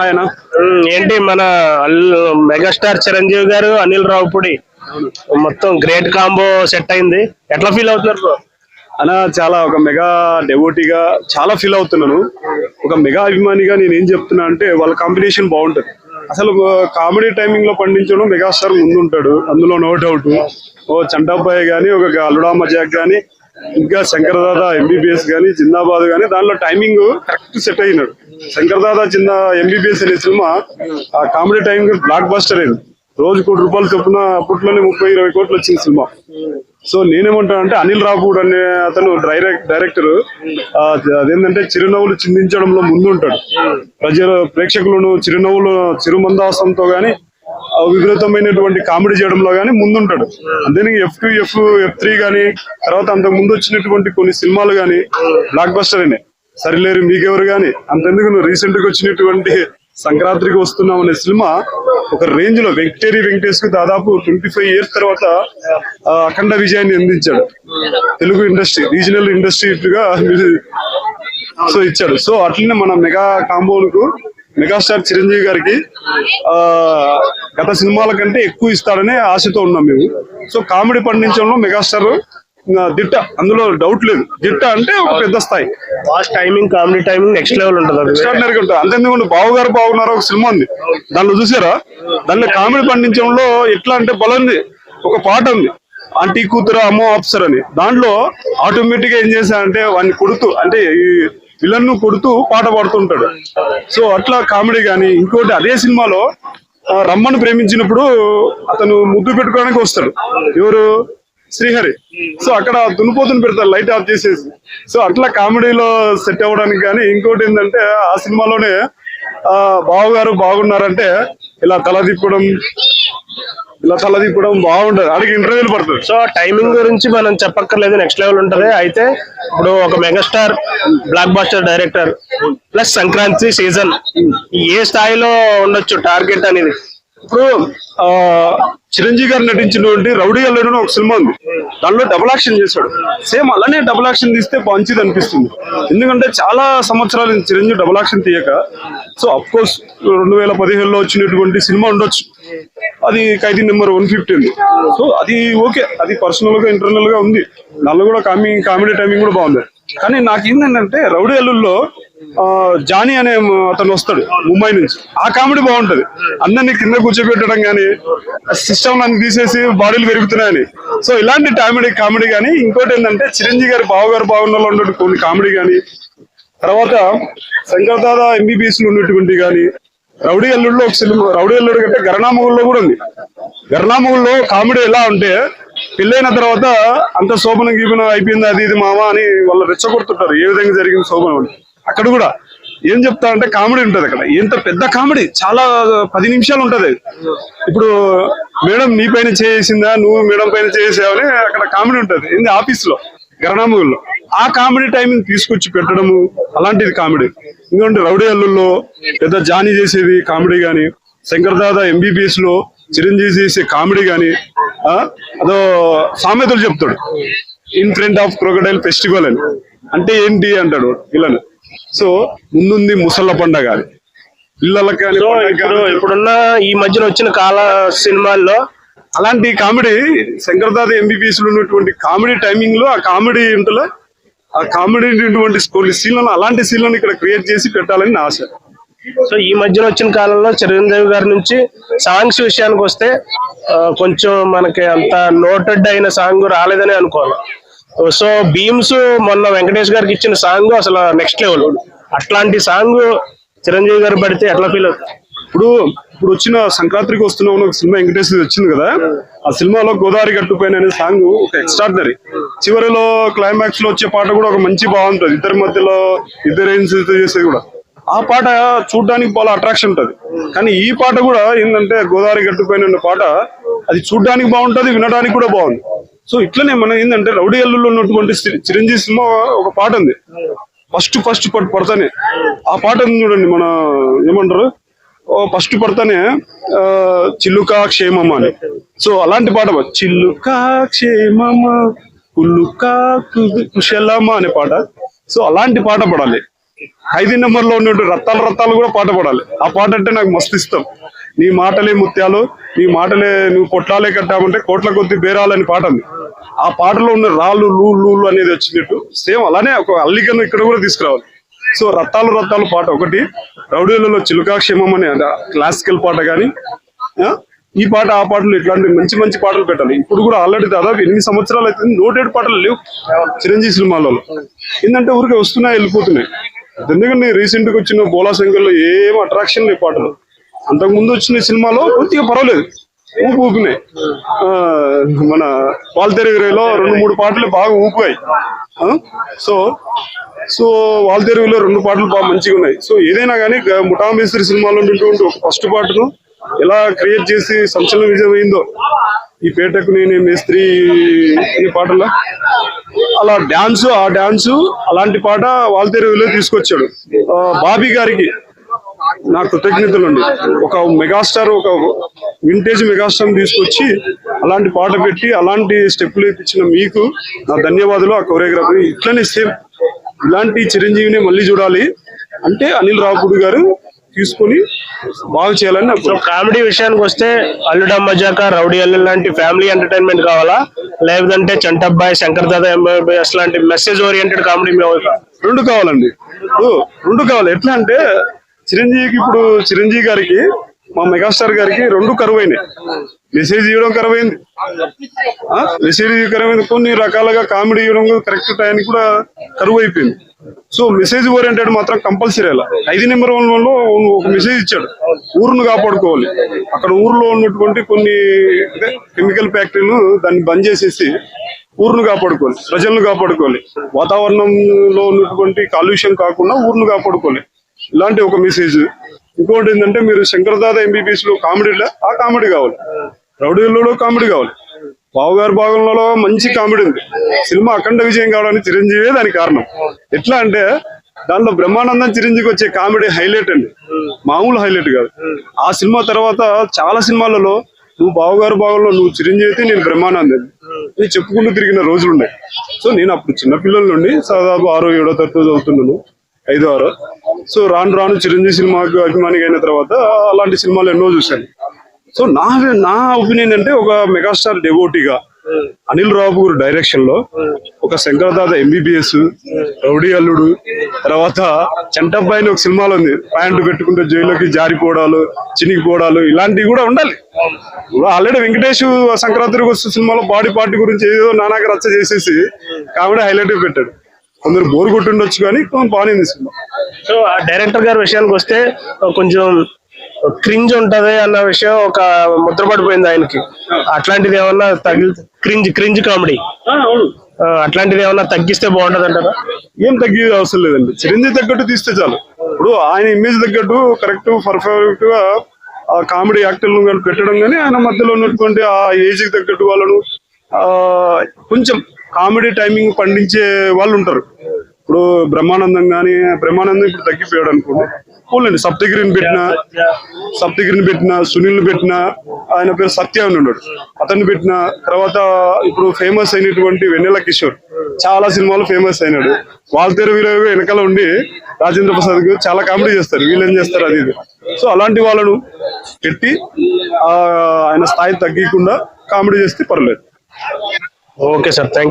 ఆయన. ఏంటి మన మెగాస్టార్ చిరంజీవి గారు అనిల్ రావుపూడి. మొత్తం గ్రేట్ కాంబో సెట్ అయింది. ఎట్లా ఫీల్ అవుతున్నారు bro? అన్న చాలా ఒక మెగా డెవోటీగా చాలా ఫీల్ అవుతున్నాను. ఒక మెగా అభిమానిగా నేను ఏం చెప్తున్నా అంటే వాళ్ళ కాంబినేషన్ బాగుంటది. అసలు కామెడీ టైమింగ్లో పండించడం మెగాస్టార్ ముందు ఉంటాడు అందులో నో డౌట్. ఓ చంటాబాయ్ గానీ ఒక అల్లుడా మజాక్ గానీ ఇంకా శంకర్ దాదా ఎంబీబీఎస్ గానీ జిందాబాద్ గానీ దానిలో టైమింగ్ కరెక్ట్ సెట్ అయినాడు. శంకర్ దాదా చిన్న ఎంబీబీఎస్ అనే సినిమా ఆ కామెడీ టైం బ్లాక్ బాస్టర్ అయింది రోజు కోటి రూపాయలు చొప్పున అప్పట్లోనే ముప్పై ఇరవై కోట్లు వచ్చింది సినిమా. సో నేనేమంటాను అంటే అనిల్ రాపూడ్ అనే అతను డైరెక్ట్ డైరెక్టర్ అదేంటంటే చిరునవ్వులు చిందించడంలో ముందు ఉంటాడు ప్రజలు ప్రేక్షకులను చిరునవ్వులు చిరుమందాసంతో గాని విపరీతమైనటువంటి కామెడీ చేయడంలో కానీ ముందుంటాడు. అంతేని F two F F three కానీ తర్వాత అంతకు ముందు వచ్చినటువంటి కొన్ని సినిమాలు కానీ బ్లాక్ బస్టర్ అయినాయి. సరిలేరు మీకెవరు కానీ అంతెందుకు నువ్వు రీసెంట్గా వచ్చినటువంటి సంక్రాంతికి వస్తున్నాం అనే సినిమా ఒక రేంజ్లో వెంకటేరి వెంకటేష్కు దాదాపు ట్వంటీ ఫైవ్ ఇయర్స్ తర్వాత ఆ, అఖండ విజయాన్ని అందించాడు. తెలుగు ఇండస్ట్రీ రీజనల్ ఇండస్ట్రీగా సో ఇచ్చాడు. సో అట్లనే మన మెగా కాంబోలకు మెగాస్టార్ చిరంజీవి గారికి ఆ గత సినిమాల కంటే ఎక్కువ ఇస్తాడనే ఆశతో ఉన్నాం మేము. సో కామెడీ పండించడంలో మెగాస్టార్ దిట్ట. అందులో డౌట్ లేదు. దిట్ట అంటే ఒక పెద్ద స్థాయి. Boss timing comedy timing next level ఉంటుంది అది ఎక్స్ట్రాడినరీగా ఉంటుంది. అంతేందుకు బావు గారు బాగున్నారు ఒక సినిమా ఉంది. దానిలో చూసారా? దానిలో కామెడీ పండించడంలో ఎట్లా అంటే బలంది ఒక పాట ఉంది. ఆంటీ కూతురు అమ్మో ఆఫీసర్ అని. దాంట్లో ఆటోమేటిక్గా ఏం చేశాడంటే వాడిని కొడుతూ అంటే ఈ విలన్ను కొడుతూ పాట పాడుతుంటాడు సో అట్లా కామెడీ గాని ఇంకోటి అదే సినిమాలో రమ్మను ప్రేమించినప్పుడు అతను ముద్దు పెట్టుకోవడానికి వస్తాడు. ఎవరు? శ్రీహరి. సో అక్కడ దునిపోతుని పెడతారు లైట్ ఆఫ్ చేసేసి. సో అట్లా కామెడీలో సెట్ అవ్వడానికి కానీ ఇంకోటి ఏంటంటే ఆ సినిమాలోనే ఆ బావు గారు బాగున్నారంటే ఇలా తల తిప్పడం ఇలా తల తిప్పడం బాగుంటది. అడిగి ఇంటర్వ్యూలు పడుతుంది సో టైమింగ్ గురించి మనం చెప్పక్కర్లేదు నెక్స్ట్ లెవెల్ ఉంటది. అయితే ఇప్పుడు ఒక megastar blockbuster director plus Sankranti season. ఏ స్థాయిలో ఉండొచ్చు టార్గెట్ అనేది? ఇప్పుడు ఆ చిరంజీవి గారు నటించినటువంటి రౌడీ అల్లుడు ఒక సినిమా ఉంది. దానిలో డబుల్ యాక్షన్ చేశాడు. సేమ్ అలానే డబుల్ యాక్షన్ తీస్తే మంచిది అనిపిస్తుంది. ఎందుకంటే చాలా సంవత్సరాలు చిరంజీవి డబుల్ యాక్షన్ తీయక సో అఫ్ కోర్స్ రెండు వేల పదిహేనులో వచ్చినటువంటి సినిమా ఉండొచ్చు. అది ఖైదీ నెంబర్ వన్ ఫిఫ్టీ ఉంది సో అది ఓకే అది పర్సనల్గా ఇంటర్నల్గా ఉంది. దానిలో కూడా కామె కామెడీ టైమింగ్ కూడా బాగుంది. కానీ నాకు ఏంటంటే రౌడీ అల్లుల్లో జానీ అనే అతను వస్తాడు ముంబై నుంచి. ఆ కామెడీ బాగుంటది. అందరినీ కింద కూర్చోబెట్టడం కానీ సిస్టమ్ అన్ని తీసేసి బాడీలు పెరుగుతున్నాయని. సో ఇలాంటి కామెడీ కామెడీ కానీ ఇంకోటి ఏంటంటే చిరంజీవి గారి బావగారు బాగున్నలో ఉన్నట్టు కొన్ని కామెడీ కానీ తర్వాత శంకర్ దాదా ఎంబీబీఎస్లో ఉన్నటువంటి కానీ రౌడీ అల్లుడులో ఒక సినిమా రౌడీ అల్లుడు కంటే గరణామగుల్లో కూడా ఉంది. గరణామగుల్లో కామెడీ ఎలా ఉంటే పెళ్ళైన తర్వాత అంత శోభనం గీపన అయిపోయింది అది ఇది మామ అని వాళ్ళు రెచ్చగొడుతుంటారు. ఏ విధంగా జరిగింది శోభనం అని. అక్కడ కూడా ఏం చెప్తా అంటే కామెడీ ఉంటది అక్కడ. ఎంత పెద్ద కామెడీ చాలా పది నిమిషాలు ఉంటది. ఇప్పుడు మేడం నీ పైన చేసిందా నువ్వు మేడం పైన చేసావని అక్కడ కామెడీ ఉంటది. ఏంది ఆఫీస్లో గరణామగుల్లో ఆ కామెడీ టైమింగ్ తీసుకొచ్చి పెట్టడము అలాంటిది కామెడీ. ఎందుకంటే రౌడీ అల్లుల్లో పెద్ద జానీ చేసేది కామెడీ గాని శంకర్ దాదా ఎంబీబీఎస్లో చిరంజీవి చేసే కామెడీ గాని ఆ, అదో సామెతలు చెప్తాడు. In front of crocodile festival అని. అంటే ఏంటి అంటాడు వీళ్ళని సో ముందుంది ముసళ్ళ పండగ అది. ఇప్పుడున్న ఈ మధ్యన వచ్చిన కాల సినిమాల్లో అలాంటి కామెడీ శంకర్ దాదా ఎంబీబీఎస్లో ఉన్నటువంటి కామెడీ టైమింగ్లో ఆ కామెడీ ఇంటలో ఆ కామెడీ ఉన్నటువంటి కొన్ని సీన్లను అలాంటి సీన్లను ఇక్కడ క్రియేట్ చేసి పెట్టాలని నా ఆశ. సో ఈ మధ్యన వచ్చిన కాలంలో చిరంజీవి గారి నుంచి సాంగ్స్ విషయానికి వస్తే కొంచెం మనకి అంత నోటెడ్ అయిన సాంగ్ రాలేదని అనుకోవాలి? సో భీమ్స్ మొన్న వెంకటేష్ గారికి ఇచ్చిన సాంగ్ అసలు నెక్స్ట్ లెవెల్ అట్లాంటి సాంగ్ చిరంజీవి గారు పడితే ఎట్లా ఫీల్ అవుతుంది? ఇప్పుడు ఇప్పుడు వచ్చిన సంక్రాంతికి వస్తున్న ఒక సినిమా వెంకటేష్ వచ్చింది కదా ఆ సినిమాలో గోదావరి గట్టు పైన అనే సాంగ్ ఒక ఎక్స్ట్రాడినరీ చివరిలో క్లైమాక్స్లో వచ్చే పాట కూడా ఒక మంచి బాగుంటది. ఇద్దరి మధ్యలో ఇద్దరు ఏం చేసేది కూడా. ఆ పాట చూడడానికి బాగా అట్రాక్షన్ ఉంటది. కానీ ఈ పాట కూడా ఏంటంటే గోదావరి గట్టు పైన ఉన్న పాట అది చూడడానికి బాగుంటది వినడానికి కూడా బాగుంది. సో ఇట్లనే మనం ఏంటంటే రౌడీ అల్లులో ఉన్నటువంటి చిరంజీవి సినిమా ఒక పాట ఉంది. ఫస్ట్ ఫస్ట్ పడతానే. ఆ పాట చూడండి మన ఏమంటారు? ఫస్ట్ పడతానే ఆ, చిల్లుకా క్షేమమ్మ అని. సో అలాంటి పాట పా- చిల్లుకా క్షేమమ్మ కుల్లుకా కుశలమ్మ అనే పాట. సో అలాంటి పాట పడాలి. ఐదు నెంబర్లో ఉన్నటువంటి రత్తాలు రత్తాలు కూడా పాట పడాలి. ఆ పాట అంటే నాకు మస్తు ఇష్టం. నీ మాటలే ముత్యాలు నీ మాటలే నువ్వు కొట్లాలే కట్టామంటే కోట్ల కొద్ది బేరాలని పాట ఉంది ఆ పాటలో ఉన్న రాళ్ళు లూ లూళ్ళు అనేది వచ్చినట్టు సేమ్ అలానే ఒక అల్లికను ఇక్కడ కూడా తీసుకురావాలి. సో రత్తాలు రత్తాలు పాట ఒకటి రౌడీలలో చిలుకాక్షేమం అనే క్లాసికల్ పాట కానీ ఈ పాట ఆ పాటలు ఇట్లాంటి మంచి మంచి పాటలు పెట్టాలి. ఇప్పుడు కూడా ఆల్రెడీ దాదాపు ఎనిమిది సంవత్సరాలు అయితే నోటెడ్ పాటలు లేవు చిరంజీవి సినిమాలలో. ఏంటంటే ఊరికే వస్తున్నాయి వెళ్ళిపోతున్నాయి. ఎందుకంటే రీసెంట్గా వచ్చిన బోలా సంఖ్యలో ఏం అట్రాక్షన్ లేవు పాటలు. అంతకు ముందు వచ్చిన సినిమాలో కొద్దిగా పర్వాలేదు. ఊపు ఊపినాయి ఆ, మన వాల్తెరవిలో రెండు మూడు పాటలు బాగా ఊపాయి. ఆ, సో సో వాల్తెరవిలో రెండు పాటలు బాగా మంచిగా ఉన్నాయి. సో ఏదైనా కానీ ముఠా మేస్త్రి సినిమాలో ఉన్నటువంటి ఒక ఫస్ట్ పాటను ఎలా క్రియేట్ చేసి సంచలన విజయం అయిందో ఈ పేటకు నేనే మేస్త్రి ఈ పాటలో అలా డాన్స్ ఆ డాన్స్ అలాంటి పాట వాల్తెరవిలో తీసుకొచ్చాడు. బాబీ గారికి నా కృతజ్ఞతలు అండి ఒక మెగాస్టార్ ఒక వింటేజ్ మెగాస్టార్ తీసుకొచ్చి అలాంటి పాట పెట్టి అలాంటి స్టెప్పులు ఇప్పించిన మీకు నా ధన్యవాదాలు ఆ కొరియోగ్రఫీ ఇట్లనే సేమ్ ఇలాంటి చిరంజీవిని మళ్ళీ చూడాలి అంటే అనిల్ రావుపూడి గారు తీసుకొని బాగా చేయాలని కామెడీ విషయానికి వస్తే అల్లుడా మజాక రౌడీ అల్లు లాంటి ఫ్యామిలీ ఎంటర్టైన్మెంట్ కావాలా? లేదంటే చంటబ్బాయ్ శంకర్ దాదా ఎంబీబీఎస్ లాంటి మెసేజ్ ఓరియంటెడ్ కామెడీ రెండు కావాలండి. రెండు కావాలి. ఎట్లా అంటే చిరంజీవికి ఇప్పుడు చిరంజీవి గారికి మా మెగాస్టార్ గారికి రెండు కరువైనాయి. మెసేజ్ ఇవ్వడం కరువైంది. ఆ, మెసేజ్ కరువైంది. కొన్ని రకాలుగా కామెడీ ఇవ్వడం కరెక్ట్ టైంకి కూడా కరువు అయిపోయింది సో మెసేజ్ ఓరియంటెడ్ మాత్రం కంపల్సరీ అలా. ఐదు నెంబర్ వన్లో ఒక మెసేజ్ ఇచ్చాడు. ఊరును కాపాడుకోవాలి. అక్కడ ఊర్లో ఉన్నటువంటి కొన్ని కెమికల్ ఫ్యాక్టరీలు దాన్ని బంద్ చేసేసి ఊరును కాపాడుకోవాలి. ప్రజలను కాపాడుకోవాలి. వాతావరణంలో ఉన్నటువంటి కాలుష్యం కాకుండా ఊరును కాపాడుకోవాలి. ఇలాంటి ఒక మెసేజ్ ఇంకోటి ఏంటంటే మీరు శంకరదాద ఎంబీబీఎస్లో కామెడీలో ఆ కామెడీ కావాలి. రౌడీలలో కామెడీ కావాలి. బావగారి భాగంలో మంచి కామెడీ ఉంది. సినిమా అఖండ విజయం కావడానికి చిరంజీవే దానికి కారణం. ఎట్లా అంటే దాంట్లో బ్రహ్మానందం చిరంజీవికి వచ్చే కామెడీ హైలైట్ అండి. మామూలు హైలైట్ కాదు. ఆ సినిమా తర్వాత చాలా సినిమాలలో నువ్వు బావగారు భాగంలో నువ్వు చిరంజీవి అయితే నేను బ్రహ్మానందం. అని చెప్పుకుంటూ తిరిగిన రోజులు ఉన్నాయి సో నేను అప్పుడు చిన్న పిల్లల నుండి దాదాపు ఆరో ఏడో తరగతి చదువుతున్నాను. ఐదో ఆరో సో రాను రాను చిరంజీవి సినిమాకు అభిమానిగా అయిన తర్వాత అలాంటి సినిమాలు ఎన్నో చూశాను. సో నా నా ఒపీనియన్ అంటే ఒక మెగాస్టార్ డెవోటీగా అనిల్ రావు గారు డైరెక్షన్లో ఒక శంకరదాద ఎంబీబీఎస్ రౌడీ అల్లుడు తర్వాత చెంటబ్బాయి అని ఒక సినిమాలో ఉంది. ప్యాంటు పెట్టుకుంటే జైల్లోకి జారిపోవడాలు చినిగిపోవడాలు ఇలాంటివి కూడా ఉండాలి. ఆల్రెడీ వెంకటేష్ సంక్రాంతికి వస్తున్న సినిమాలో బాడీ పార్టీ గురించి ఏదో నానాక రచ్చ చేసేసి కామెడీ హైలైట్ పెట్టాడు. కొందరు బోరు కొట్టుండొచ్చు కానీ కొంచెం బాగానే సినిమా. సో ఆ డైరెక్టర్ గారి విషయానికి వస్తే కొంచెం క్రింజ్ ఉంటది అన్న విషయం ఒక ముద్ర పడిపోయింది ఆయనకి. అట్లాంటిది ఏమన్నా తగిలి క్రింజ్ క్రింజ్ కామెడీ? అవును. అట్లాంటిది ఏమన్నా తగ్గిస్తే బాగుంటది అంటారా ఏం తగ్గి అవసరం లేదండి. చిరంజీవి తగ్గట్టు తీస్తే చాలు. ఇప్పుడు ఆయన ఇమేజ్ తగ్గట్టు కరెక్ట్ పర్ఫెక్ట్గా ఆ కామెడీ యాక్టర్లను కానీ పెట్టడం కానీ ఆయన మధ్యలో ఉన్నటువంటి ఆ ఏజ్కి తగ్గట్టు వాళ్ళను ఆ కొంచెం కామెడీ టైమింగ్ పండించే వాళ్ళు ఉంటారు. ఇప్పుడు బ్రహ్మానందం కానీ బ్రహ్మానందం ఇప్పుడు తగ్గిపోయాడు అనుకోండి. పోలేండి సప్తగిరిని పెట్టిన సప్తగిరిని పెట్టిన సునీల్ని పెట్టిన ఆయన పేరు సత్య అని ఉన్నాడు. అతన్ని పెట్టిన తర్వాత ఇప్పుడు ఫేమస్ అయినటువంటి వెన్నెల కిషోర్. చాలా సినిమాలు ఫేమస్ అయినాడు. వాళ్ళతేరు వీళ్ళు వెనకాల ఉండి రాజేంద్ర ప్రసాద్కు చాలా కామెడీ చేస్తారు. వీళ్ళు ఏం చేస్తారు అది ఇది. సో అలాంటి వాళ్ళను పెట్టి ఆ ఆయన స్థాయి తగ్గకుండా కామెడీ చేస్తే పర్లేదు. Okay sir thank